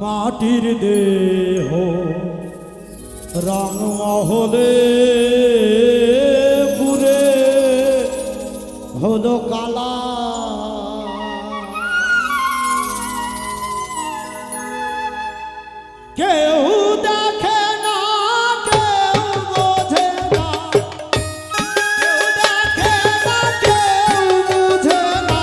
মাটির দেহ রং মহলে পুরে হলো কালা। কেউ দেখে না, কেউ বোঝে না। কেউ দেখে না, কেউ বোঝে না।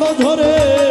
নাম ধরে।